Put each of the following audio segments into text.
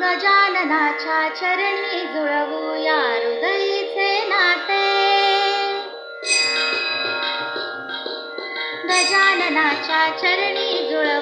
गजाननाच्या चरणी जुळवूया हृदयीचे नाते. गजाननाच्या चरणी जुळव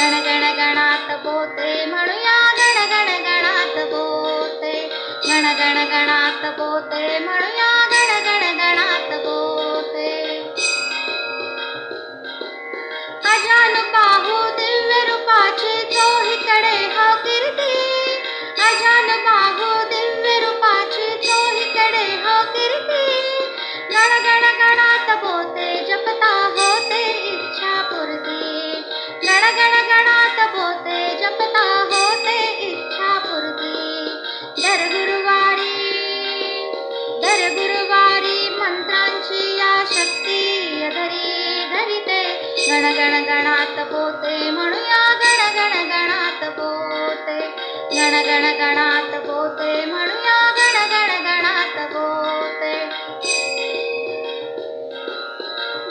गण गण गणात बोते म्हणूया गण गण गणात बोते गण गण गणात बोते म्हणूया गण गण गणात बोते अजान पाहू दिव्य रूपाचे चोहीकडे हो कीर्ती. अजान पाहू दिव्य रूपाचे चोहीकडे हो कीर्ती. गण गण गणात बोते जपता होते इच्छा पुरती गण गण दर गुरुवारी दर गुरुवारी मंत्रांची या शक्ती धरी धरिते. गण गण गणात पोते म्हणूया गण गण गणात पोते गण गण गणात पोते म्हणूया गण गण गणात पोते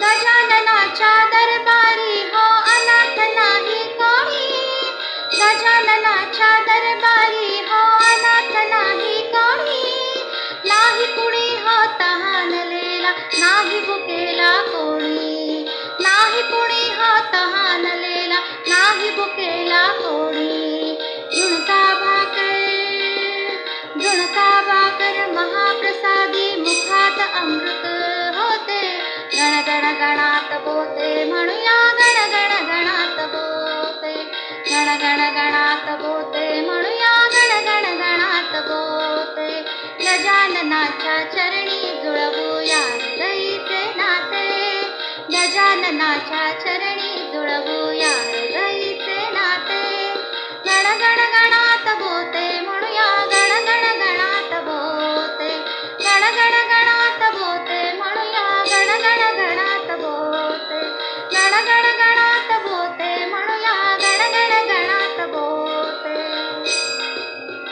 गजाननाच्या दरबारी हो अनाथ नाही कोणी. गजाननाच्या दरबारी हो नाही बुकेला कोणी नाही कुणी हात हानलेला नाही बुकेला कोणी. झुणका भाकर झुणका भाकर महाप्रसादी मुखात अमृत होते. गण गण गणात बोते म्हणूया गण गण गणात बोते. गण गण गणात बोते म्हणूया गण गण गणात बोते. गजाननाच्या चरणी जुळवूया गजाननाच्या चरणी जुळवूया हृदय.